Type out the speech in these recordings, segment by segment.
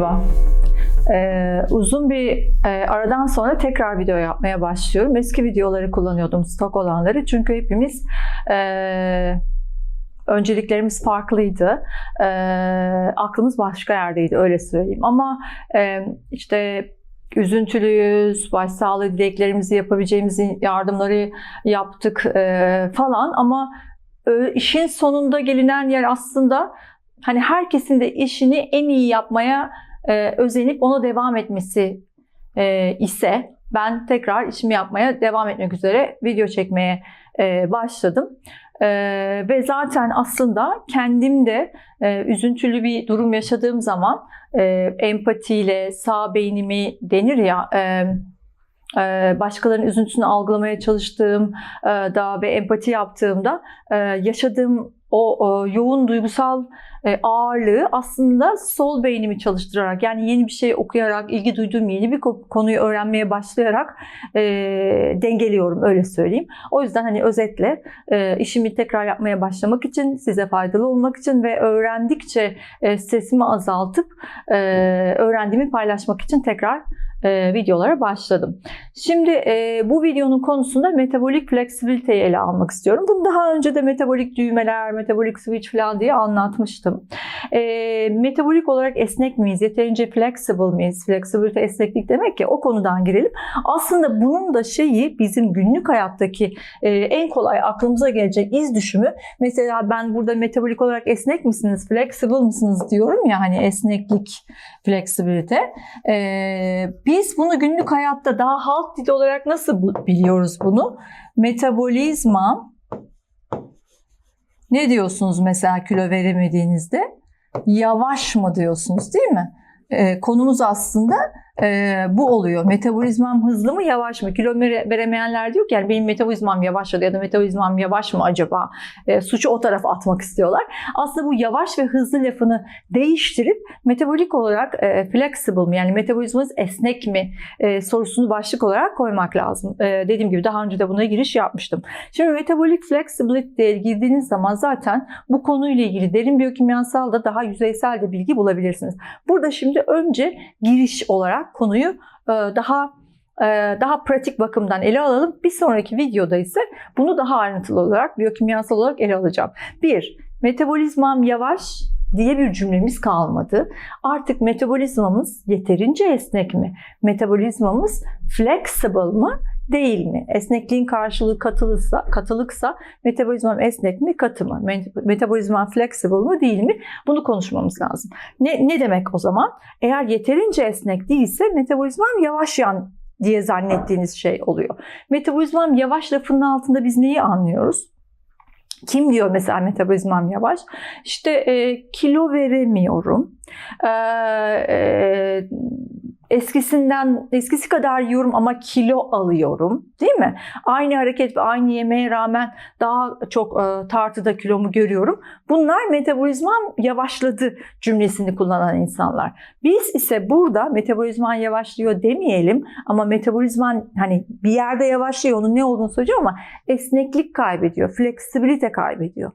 Merhaba. Ee, uzun bir e, aradan sonra tekrar video yapmaya başlıyorum. Eski videoları kullanıyordum, stok olanları. Çünkü hepimiz e, önceliklerimiz farklıydı. E, aklımız başka yerdeydi, öyle söyleyeyim. Ama e, işte üzüntülüyüz, başsağlığı dileklerimizi yapabileceğimiz yardımları yaptık e, falan. Ama e, işin sonunda gelinen yer aslında hani herkesin de işini en iyi yapmaya e, özenip ona devam etmesi e, ise ben tekrar işimi yapmaya devam etmek üzere video çekmeye e, başladım. E, ve zaten aslında kendim de e, üzüntülü bir durum yaşadığım zaman e, empatiyle sağ beynimi denir ya e, e başkalarının üzüntüsünü algılamaya çalıştığım e, da ve empati yaptığımda e, yaşadığım o yoğun duygusal e, ağırlığı aslında sol beynimi çalıştırarak yani yeni bir şey okuyarak, ilgi duyduğum yeni bir konuyu öğrenmeye başlayarak e, dengeliyorum öyle söyleyeyim. O yüzden hani özetle e, işimi tekrar yapmaya başlamak için, size faydalı olmak için ve öğrendikçe e, stresimi azaltıp e, öğrendiğimi paylaşmak için tekrar e, videolara başladım. Şimdi e, bu videonun konusunda metabolik fleksibiliteyi ele almak istiyorum. Bunu daha önce de metabolik düğmeler, metabolik switch falan diye anlatmıştım. E, metabolik olarak esnek miyiz? Yeterince flexible miyiz? Flexibilite esneklik demek ki o konudan girelim. Aslında bunun da şeyi bizim günlük hayattaki en kolay aklımıza gelecek iz düşümü. Mesela ben burada metabolik olarak esnek misiniz? Flexible mısınız diyorum ya hani esneklik, fleksibilite. E, biz bunu günlük hayatta daha halk dili olarak nasıl biliyoruz bunu? Metabolizma ne diyorsunuz mesela kilo veremediğinizde? Yavaş mı diyorsunuz değil mi? Ee, konumuz aslında e, bu oluyor. Metabolizmam hızlı mı yavaş mı? Kilo veremeyenler diyor ki yani benim metabolizmam yavaşladı ya da metabolizmam yavaş mı acaba? E, suçu o tarafa atmak istiyorlar. Aslında bu yavaş ve hızlı lafını değiştirip metabolik olarak e, flexible mi yani metabolizmanız esnek mi e, sorusunu başlık olarak koymak lazım. E, dediğim gibi daha önce de buna giriş yapmıştım. Şimdi metabolik flexibility'ye girdiğiniz zaman zaten bu konuyla ilgili derin biyokimyasal da daha yüzeysel de bilgi bulabilirsiniz. Burada şimdi önce giriş olarak konuyu e, daha e, daha pratik bakımdan ele alalım. Bir sonraki videoda ise bunu daha ayrıntılı olarak, biyokimyasal olarak ele alacağım. Bir, metabolizmam yavaş diye bir cümlemiz kalmadı. Artık metabolizmamız yeterince esnek mi? Metabolizmamız flexible mı? Değil mi? Esnekliğin karşılığı katılıksa, katılıksa metabolizmam esnek mi, katı mı? Metabolizmam flexible mı, değil mi? Bunu konuşmamız lazım. Ne, ne demek o zaman? Eğer yeterince esnek değilse metabolizmam yavaş yan diye zannettiğiniz şey oluyor. Metabolizmam yavaş lafının altında biz neyi anlıyoruz? Kim diyor mesela metabolizmam yavaş? İşte e, kilo veremiyorum. E, e, eskisinden eskisi kadar yiyorum ama kilo alıyorum değil mi? Aynı hareket ve aynı yemeğe rağmen daha çok e, tartıda kilomu görüyorum. Bunlar metabolizmam yavaşladı cümlesini kullanan insanlar. Biz ise burada metabolizman yavaşlıyor demeyelim ama metabolizman hani bir yerde yavaşlıyor onun ne olduğunu söyleyeceğim ama esneklik kaybediyor, fleksibilite kaybediyor.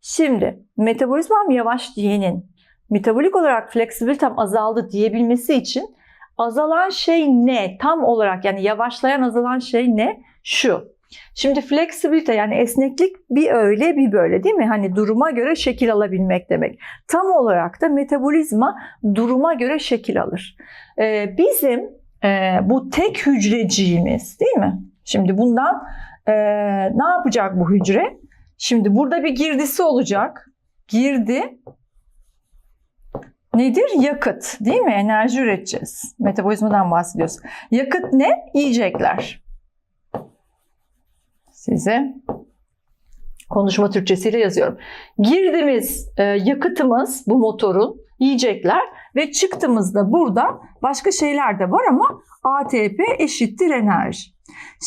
Şimdi metabolizmam yavaş diyenin metabolik olarak fleksibilitem azaldı diyebilmesi için Azalan şey ne? Tam olarak yani yavaşlayan azalan şey ne? Şu. Şimdi fleksibilite yani esneklik bir öyle bir böyle değil mi? Hani duruma göre şekil alabilmek demek. Tam olarak da metabolizma duruma göre şekil alır. Ee, bizim e, bu tek hücreciğimiz değil mi? Şimdi bundan e, ne yapacak bu hücre? Şimdi burada bir girdisi olacak. Girdi nedir? Yakıt değil mi? Enerji üreteceğiz. Metabolizmadan bahsediyoruz. Yakıt ne? Yiyecekler. Size konuşma Türkçesiyle yazıyorum. Girdiğimiz e, yakıtımız bu motorun yiyecekler ve çıktığımızda burada başka şeyler de var ama ATP eşittir enerji.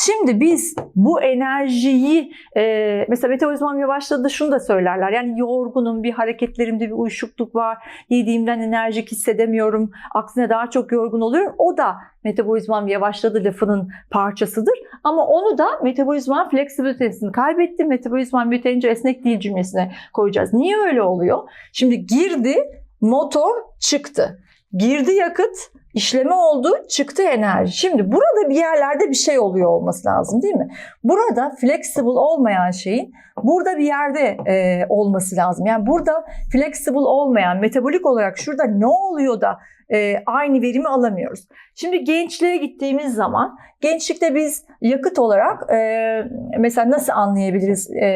Şimdi biz bu enerjiyi e, mesela metabolizmam yavaşladı şunu da söylerler. Yani yorgunum, bir hareketlerimde bir uyuşukluk var. Yediğimden enerjik hissedemiyorum. Aksine daha çok yorgun oluyorum. O da metabolizmam yavaşladı lafının parçasıdır. Ama onu da metabolizman fleksibilitesini kaybetti. Metabolizmam yeterince esnek değil cümlesine koyacağız. Niye öyle oluyor? Şimdi girdi, motor çıktı. Girdi yakıt, işleme oldu, çıktı enerji. Şimdi burada bir yerlerde bir şey oluyor olması lazım değil mi? Burada flexible olmayan şeyin burada bir yerde e, olması lazım. Yani burada flexible olmayan, metabolik olarak şurada ne oluyor da e, aynı verimi alamıyoruz. Şimdi gençliğe gittiğimiz zaman gençlikte biz yakıt olarak e, mesela nasıl anlayabiliriz e,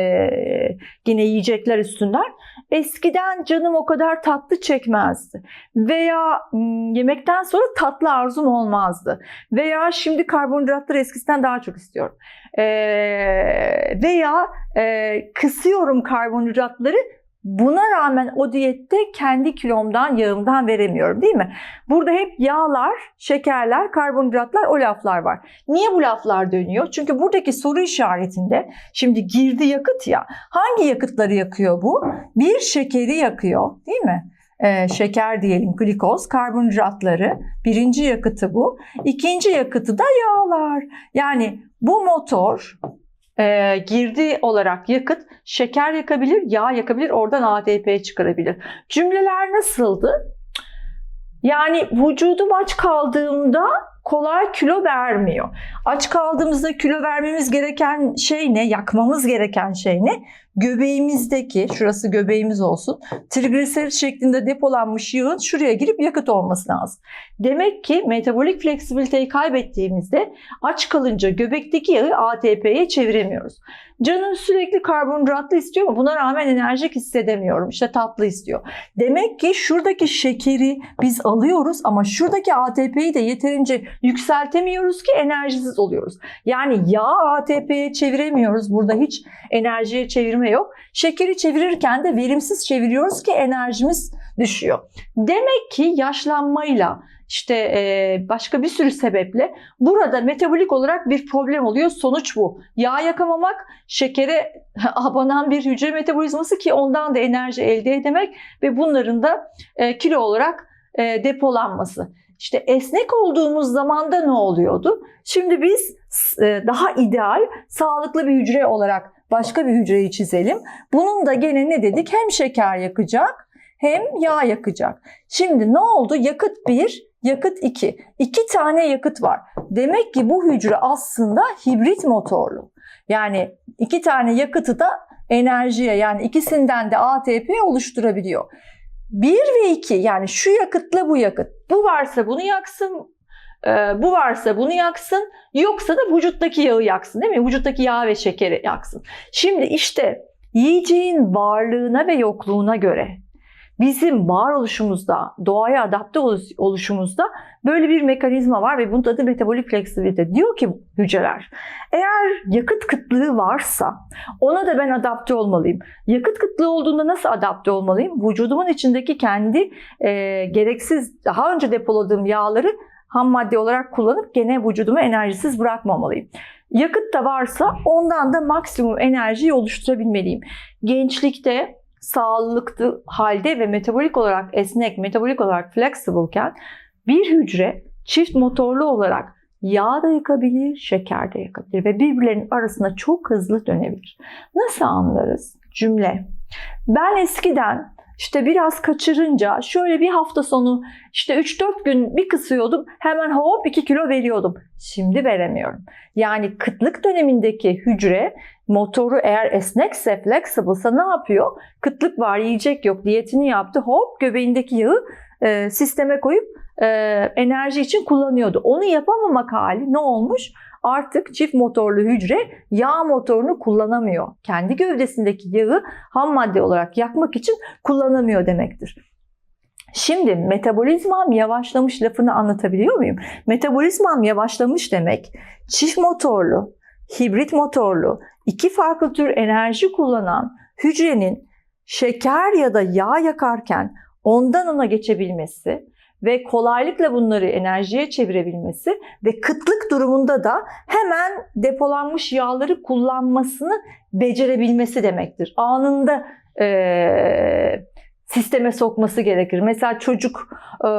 yine yiyecekler üstünden? Eskiden canım o kadar tatlı çekmezdi. Veya yemekten sonra tatlı arzum olmazdı. Veya şimdi karbonhidratları eskisinden daha çok istiyorum. E, veya e, kısıyorum karbonhidratları Buna rağmen o diyette kendi kilomdan, yağımdan veremiyorum değil mi? Burada hep yağlar, şekerler, karbonhidratlar o laflar var. Niye bu laflar dönüyor? Çünkü buradaki soru işaretinde şimdi girdi yakıt ya. Hangi yakıtları yakıyor bu? Bir şekeri yakıyor değil mi? Ee, şeker diyelim, glikoz, karbonhidratları. Birinci yakıtı bu. İkinci yakıtı da yağlar. Yani bu motor e, girdi olarak yakıt şeker yakabilir, yağ yakabilir, oradan ATP çıkarabilir. Cümleler nasıldı? Yani vücudum aç kaldığımda kolay kilo vermiyor. Aç kaldığımızda kilo vermemiz gereken şey ne? Yakmamız gereken şey ne? Göbeğimizdeki, şurası göbeğimiz olsun, trigliserit şeklinde depolanmış yağın şuraya girip yakıt olması lazım. Demek ki metabolik fleksibiliteyi kaybettiğimizde aç kalınca göbekteki yağı ATP'ye çeviremiyoruz. Canım sürekli karbonhidratlı istiyor ama buna rağmen enerjik hissedemiyorum. İşte tatlı istiyor. Demek ki şuradaki şekeri biz alıyoruz ama şuradaki ATP'yi de yeterince yükseltemiyoruz ki enerjisiz oluyoruz. Yani yağ ATP'ye çeviremiyoruz. Burada hiç enerjiye çevirme yok. Şekeri çevirirken de verimsiz çeviriyoruz ki enerjimiz düşüyor. Demek ki yaşlanmayla işte başka bir sürü sebeple burada metabolik olarak bir problem oluyor. Sonuç bu. Yağ yakamamak, şekere abanan bir hücre metabolizması ki ondan da enerji elde edemek ve bunların da kilo olarak depolanması. İşte esnek olduğumuz zamanda ne oluyordu? Şimdi biz daha ideal, sağlıklı bir hücre olarak başka bir hücreyi çizelim. Bunun da gene ne dedik? Hem şeker yakacak hem yağ yakacak. Şimdi ne oldu? Yakıt 1, yakıt 2. İki tane yakıt var. Demek ki bu hücre aslında hibrit motorlu. Yani iki tane yakıtı da enerjiye yani ikisinden de ATP oluşturabiliyor. 1 ve 2 yani şu yakıtla bu yakıt. Bu varsa bunu yaksın, bu varsa bunu yaksın, yoksa da vücuttaki yağı yaksın değil mi? Vücuttaki yağ ve şekeri yaksın. Şimdi işte yiyeceğin varlığına ve yokluğuna göre bizim varoluşumuzda, doğaya adapte oluşumuzda böyle bir mekanizma var ve bunun adı metabolik fleksibilite. Diyor ki hücreler, eğer yakıt kıtlığı varsa ona da ben adapte olmalıyım. Yakıt kıtlığı olduğunda nasıl adapte olmalıyım? Vücudumun içindeki kendi e, gereksiz, daha önce depoladığım yağları ham madde olarak kullanıp gene vücudumu enerjisiz bırakmamalıyım. Yakıt da varsa ondan da maksimum enerjiyi oluşturabilmeliyim. Gençlikte sağlıklı halde ve metabolik olarak esnek, metabolik olarak flexibleken bir hücre çift motorlu olarak yağ da yakabilir, şeker de yakabilir ve birbirlerinin arasında çok hızlı dönebilir. Nasıl anlarız? Cümle. Ben eskiden işte biraz kaçırınca şöyle bir hafta sonu işte 3-4 gün bir kısıyordum hemen hop 2 kilo veriyordum. Şimdi veremiyorum. Yani kıtlık dönemindeki hücre motoru eğer esnekse, flexible'sa ne yapıyor? Kıtlık var, yiyecek yok, diyetini yaptı. Hop göbeğindeki yağı e, sisteme koyup e, enerji için kullanıyordu. Onu yapamamak hali ne olmuş? Artık çift motorlu hücre yağ motorunu kullanamıyor. Kendi gövdesindeki yağı ham madde olarak yakmak için kullanamıyor demektir. Şimdi metabolizmam yavaşlamış lafını anlatabiliyor muyum? Metabolizmam yavaşlamış demek çift motorlu, hibrit motorlu, iki farklı tür enerji kullanan hücrenin şeker ya da yağ yakarken ondan ona geçebilmesi ve kolaylıkla bunları enerjiye çevirebilmesi ve kıtlık durumunda da hemen depolanmış yağları kullanmasını becerebilmesi demektir. Anında e, sisteme sokması gerekir. Mesela çocuk e,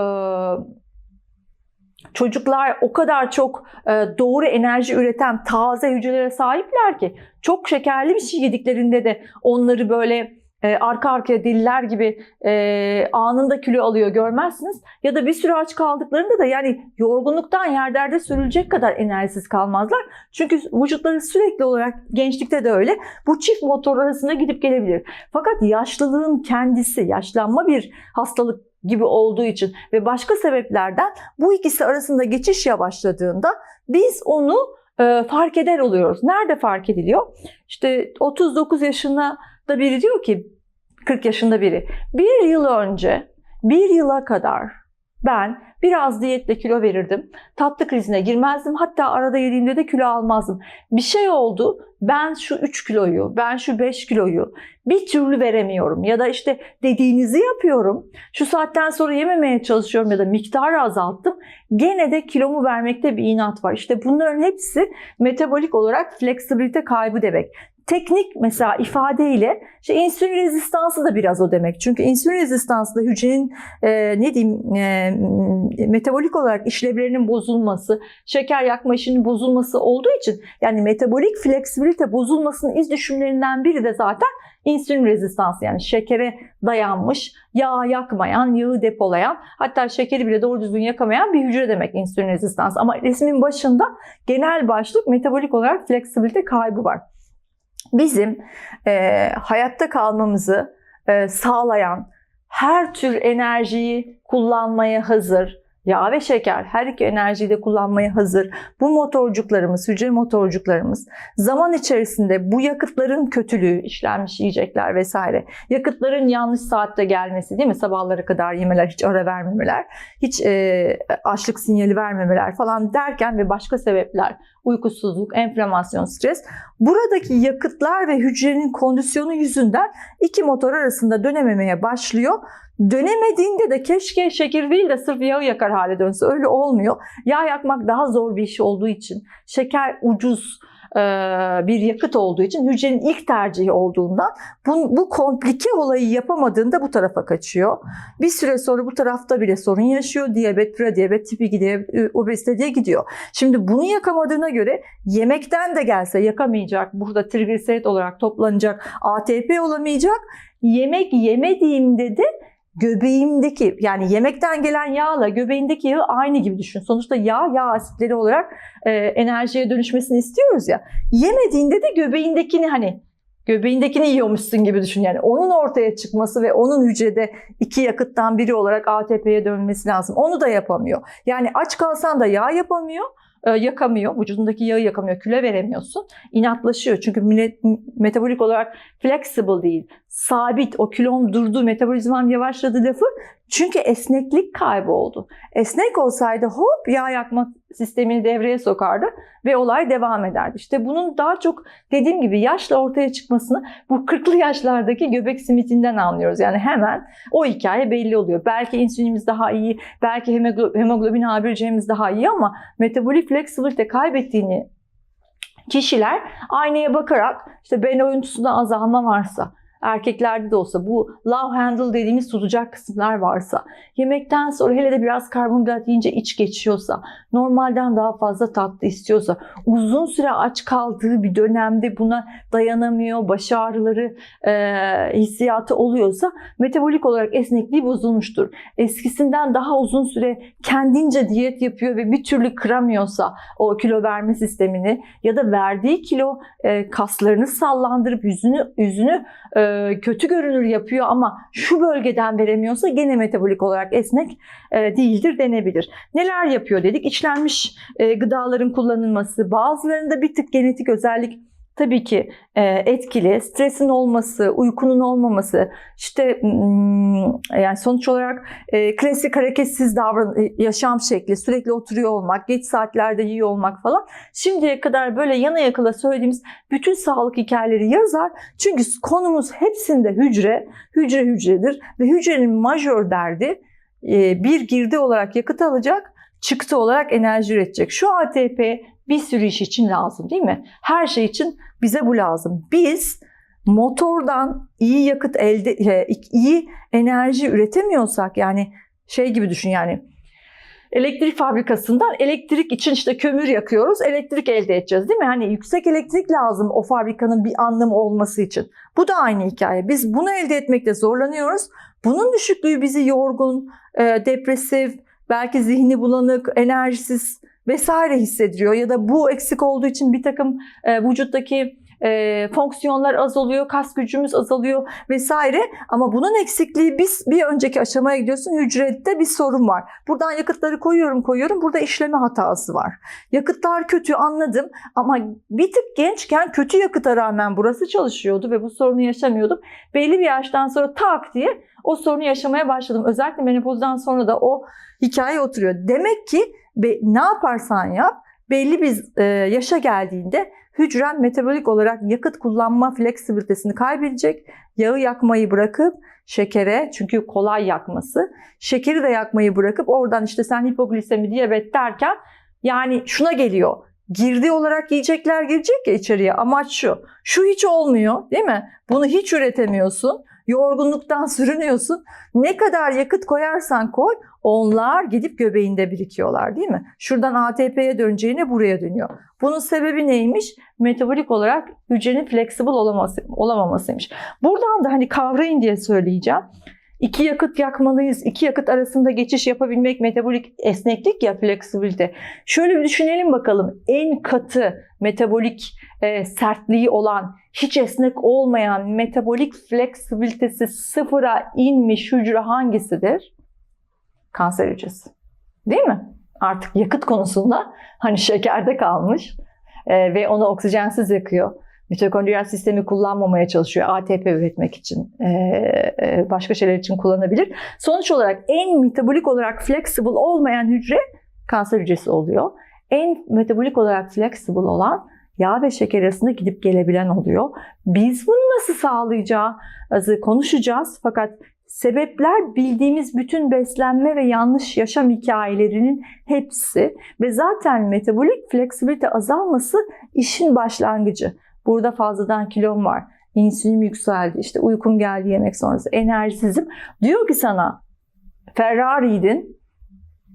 çocuklar o kadar çok e, doğru enerji üreten taze hücrelere sahipler ki çok şekerli bir şey yediklerinde de onları böyle e, arka arkaya deliler gibi e, anında kilo alıyor görmezsiniz. Ya da bir süre aç kaldıklarında da yani yorgunluktan yerderde sürülecek kadar enerjisiz kalmazlar. Çünkü vücutları sürekli olarak gençlikte de öyle bu çift motor arasında gidip gelebilir. Fakat yaşlılığın kendisi, yaşlanma bir hastalık gibi olduğu için ve başka sebeplerden bu ikisi arasında geçiş yavaşladığında biz onu e, fark eder oluyoruz. Nerede fark ediliyor? İşte 39 yaşında da biri diyor ki 40 yaşında biri bir yıl önce bir yıla kadar ben biraz diyetle kilo verirdim. Tatlı krizine girmezdim. Hatta arada yediğimde de kilo almazdım. Bir şey oldu. Ben şu 3 kiloyu, ben şu 5 kiloyu bir türlü veremiyorum. Ya da işte dediğinizi yapıyorum. Şu saatten sonra yememeye çalışıyorum ya da miktarı azalttım. Gene de kilomu vermekte bir inat var. İşte bunların hepsi metabolik olarak fleksibilite kaybı demek teknik mesela ifadeyle işte insülin rezistansı da biraz o demek. Çünkü insülin rezistansı da hücrenin e, ne diyeyim e, metabolik olarak işlevlerinin bozulması, şeker yakma işinin bozulması olduğu için yani metabolik fleksibilite bozulmasının iz düşümlerinden biri de zaten insülin rezistansı yani şekere dayanmış, yağ yakmayan, yağı depolayan hatta şekeri bile doğru düzgün yakamayan bir hücre demek insülin rezistansı. Ama resmin başında genel başlık metabolik olarak fleksibilite kaybı var bizim e, hayatta kalmamızı e, sağlayan her tür enerjiyi kullanmaya hazır, yağ ve şeker her iki enerjiyi de kullanmaya hazır. Bu motorcuklarımız, hücre motorcuklarımız zaman içerisinde bu yakıtların kötülüğü, işlenmiş yiyecekler vesaire, yakıtların yanlış saatte gelmesi değil mi? Sabahlara kadar yemeler, hiç ara vermemeler, hiç e, açlık sinyali vermemeler falan derken ve başka sebepler, uykusuzluk, enflamasyon, stres. Buradaki yakıtlar ve hücrenin kondisyonu yüzünden iki motor arasında dönememeye başlıyor. Dönemediğinde de keşke şeker değil de sırf yağı yakar hale dönse. Öyle olmuyor. Yağ yakmak daha zor bir iş olduğu için, şeker ucuz bir yakıt olduğu için hücrenin ilk tercihi olduğundan bu, bu komplike olayı yapamadığında bu tarafa kaçıyor. Bir süre sonra bu tarafta bile sorun yaşıyor. Diyabet, prediyabet, tip 2 obezite diye gidiyor. Şimdi bunu yakamadığına göre yemekten de gelse yakamayacak. Burada trigliserit olarak toplanacak. ATP olamayacak. Yemek yemediğimde de göbeğimdeki yani yemekten gelen yağla göbeğindeki yağı aynı gibi düşün. Sonuçta yağ, yağ asitleri olarak e, enerjiye dönüşmesini istiyoruz ya. Yemediğinde de göbeğindekini hani göbeğindekini yiyormuşsun gibi düşün. Yani onun ortaya çıkması ve onun hücrede iki yakıttan biri olarak ATP'ye dönmesi lazım. Onu da yapamıyor. Yani aç kalsan da yağ yapamıyor e, yakamıyor. Vücudundaki yağı yakamıyor. Küle veremiyorsun. İnatlaşıyor. Çünkü metabolik olarak flexible değil. Sabit. O kilom durdu, metabolizmam yavaşladı lafı. Çünkü esneklik kayboldu. Esnek olsaydı hop yağ yakma sistemini devreye sokardı ve olay devam ederdi. İşte bunun daha çok dediğim gibi yaşla ortaya çıkmasını bu 40'lı yaşlardaki göbek simitinden anlıyoruz. Yani hemen o hikaye belli oluyor. Belki insülinimiz daha iyi, belki hemoglobin A1C'miz daha iyi ama metabolik flexibility kaybettiğini kişiler aynaya bakarak işte ben oyuntusunda azalma varsa, erkeklerde de olsa bu love handle dediğimiz tutacak kısımlar varsa, yemekten sonra hele de biraz karbonhidrat yiyince iç geçiyorsa, normalden daha fazla tatlı istiyorsa, uzun süre aç kaldığı bir dönemde buna dayanamıyor, baş ağrıları e, hissiyatı oluyorsa metabolik olarak esnekliği bozulmuştur. Eskisinden daha uzun süre kendince diyet yapıyor ve bir türlü kıramıyorsa o kilo verme sistemini ya da verdiği kilo e, kaslarını sallandırıp yüzünü yüzünü e, kötü görünür yapıyor ama şu bölgeden veremiyorsa gene metabolik olarak esnek e, değildir denebilir. Neler yapıyor dedik? İçlenmiş e, gıdaların kullanılması, bazılarında bir tık genetik özellik tabii ki e, etkili. Stresin olması, uykunun olmaması, işte hmm, yani sonuç olarak e, klasik hareketsiz davran e, yaşam şekli, sürekli oturuyor olmak, geç saatlerde yiyor olmak falan. Şimdiye kadar böyle yana yakıla söylediğimiz bütün sağlık hikayeleri yazar. Çünkü konumuz hepsinde hücre, hücre hücredir ve hücrenin majör derdi bir girdi olarak yakıt alacak, çıktı olarak enerji üretecek. Şu ATP bir sürü iş için lazım değil mi? Her şey için bize bu lazım. Biz motordan iyi yakıt elde iyi enerji üretemiyorsak yani şey gibi düşün yani elektrik fabrikasından elektrik için işte kömür yakıyoruz, elektrik elde edeceğiz değil mi? Hani yüksek elektrik lazım o fabrikanın bir anlamı olması için. Bu da aynı hikaye. Biz bunu elde etmekte zorlanıyoruz. Bunun düşüklüğü bizi yorgun, e, depresif, belki zihni bulanık, enerjisiz vesaire hissediyor. Ya da bu eksik olduğu için bir takım e, vücuttaki e, fonksiyonlar azalıyor, kas gücümüz azalıyor vesaire. Ama bunun eksikliği biz bir önceki aşamaya gidiyorsun hücrede bir sorun var. Buradan yakıtları koyuyorum koyuyorum burada işleme hatası var. Yakıtlar kötü anladım ama bir tık gençken kötü yakıta rağmen burası çalışıyordu ve bu sorunu yaşamıyordum. Belli bir yaştan sonra tak diye o sorunu yaşamaya başladım. Özellikle menopozdan sonra da o hikaye oturuyor. Demek ki ne yaparsan yap belli bir e, yaşa geldiğinde hücren metabolik olarak yakıt kullanma fleksibilitesini kaybedecek. Yağı yakmayı bırakıp şekere çünkü kolay yakması. Şekeri de yakmayı bırakıp oradan işte sen hipoglisemi, diyabet derken yani şuna geliyor. Girdi olarak yiyecekler girecek ya içeriye. Amaç şu. Şu hiç olmuyor değil mi? Bunu hiç üretemiyorsun. Yorgunluktan sürünüyorsun. Ne kadar yakıt koyarsan koy onlar gidip göbeğinde birikiyorlar değil mi? Şuradan ATP'ye döneceğine buraya dönüyor. Bunun sebebi neymiş? Metabolik olarak hücrenin flexible olaması, olamamasıymış. Buradan da hani kavrayın diye söyleyeceğim. İki yakıt yakmalıyız. İki yakıt arasında geçiş yapabilmek metabolik esneklik ya fleksibilite. Şöyle bir düşünelim bakalım. En katı metabolik e, sertliği olan, hiç esnek olmayan metabolik fleksibilitesi sıfıra inmiş hücre hangisidir? Kanser hücresi. Değil mi? Artık yakıt konusunda hani şekerde kalmış e, ve onu oksijensiz yakıyor mitokondriyal sistemi kullanmamaya çalışıyor ATP üretmek için, e, başka şeyler için kullanabilir. Sonuç olarak en metabolik olarak flexible olmayan hücre kanser hücresi oluyor. En metabolik olarak flexible olan yağ ve şeker arasında gidip gelebilen oluyor. Biz bunu nasıl sağlayacağız konuşacağız fakat sebepler bildiğimiz bütün beslenme ve yanlış yaşam hikayelerinin hepsi ve zaten metabolik fleksibilite azalması işin başlangıcı. Burada fazladan kilom var. İnsülinim yükseldi. işte uykum geldi yemek sonrası. Enerjisizim. Diyor ki sana Ferrari'ydin.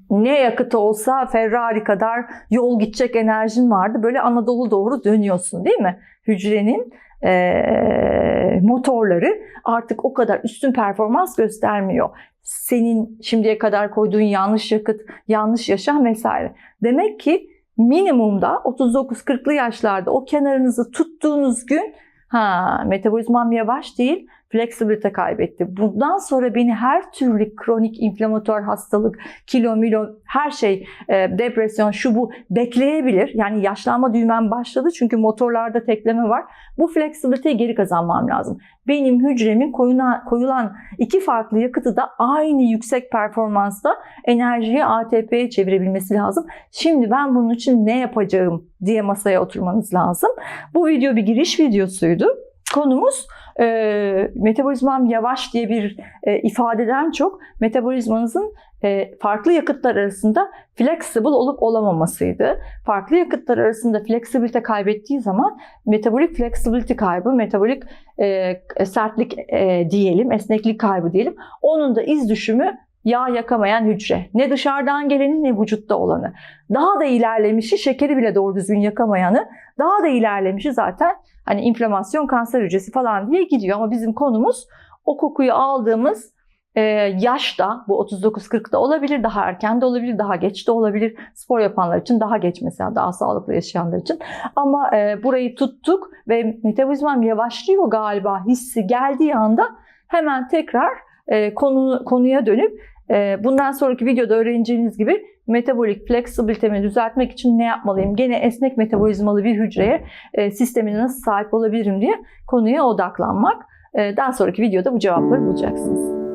Ne yakıt olsa Ferrari kadar yol gidecek enerjin vardı. Böyle Anadolu doğru dönüyorsun değil mi? Hücrenin e, motorları artık o kadar üstün performans göstermiyor. Senin şimdiye kadar koyduğun yanlış yakıt, yanlış yaşam vesaire. Demek ki minimumda 39-40'lı yaşlarda o kenarınızı tuttuğunuz gün ha metabolizmam yavaş değil fleksibilite kaybetti. Bundan sonra beni her türlü kronik inflamatuar hastalık, kilo milo her şey, e, depresyon şu bu bekleyebilir. Yani yaşlanma düğmem başladı çünkü motorlarda tekleme var. Bu fleksibiliteyi geri kazanmam lazım. Benim hücremin koyuna, koyulan iki farklı yakıtı da aynı yüksek performansta enerjiyi ATP'ye çevirebilmesi lazım. Şimdi ben bunun için ne yapacağım diye masaya oturmanız lazım. Bu video bir giriş videosuydu. Konumuz e, metabolizmam yavaş diye bir e, ifadeden çok metabolizmanızın e, farklı yakıtlar arasında flexible olup olamamasıydı. Farklı yakıtlar arasında fleksibilite kaybettiği zaman metabolik flexibility kaybı, metabolik e, sertlik e, diyelim, esneklik kaybı diyelim. Onun da iz düşümü yağ yakamayan hücre. Ne dışarıdan geleni ne vücutta olanı. Daha da ilerlemişi şekeri bile doğru düzgün yakamayanı, daha da ilerlemişi zaten hani inflamasyon, kanser hücresi falan diye gidiyor. Ama bizim konumuz o kokuyu aldığımız e, yaşta bu 39-40'da olabilir, daha erken de olabilir, daha geç de olabilir. Spor yapanlar için daha geç mesela daha sağlıklı yaşayanlar için. Ama e, burayı tuttuk ve metabolizmam yavaşlıyor galiba hissi geldiği anda hemen tekrar e, konu, konuya dönüp bundan sonraki videoda öğreneceğiniz gibi metabolik fleksibilitemi düzeltmek için ne yapmalıyım? Gene esnek metabolizmalı bir hücreye e, sistemine nasıl sahip olabilirim diye konuya odaklanmak. E, daha sonraki videoda bu cevapları bulacaksınız.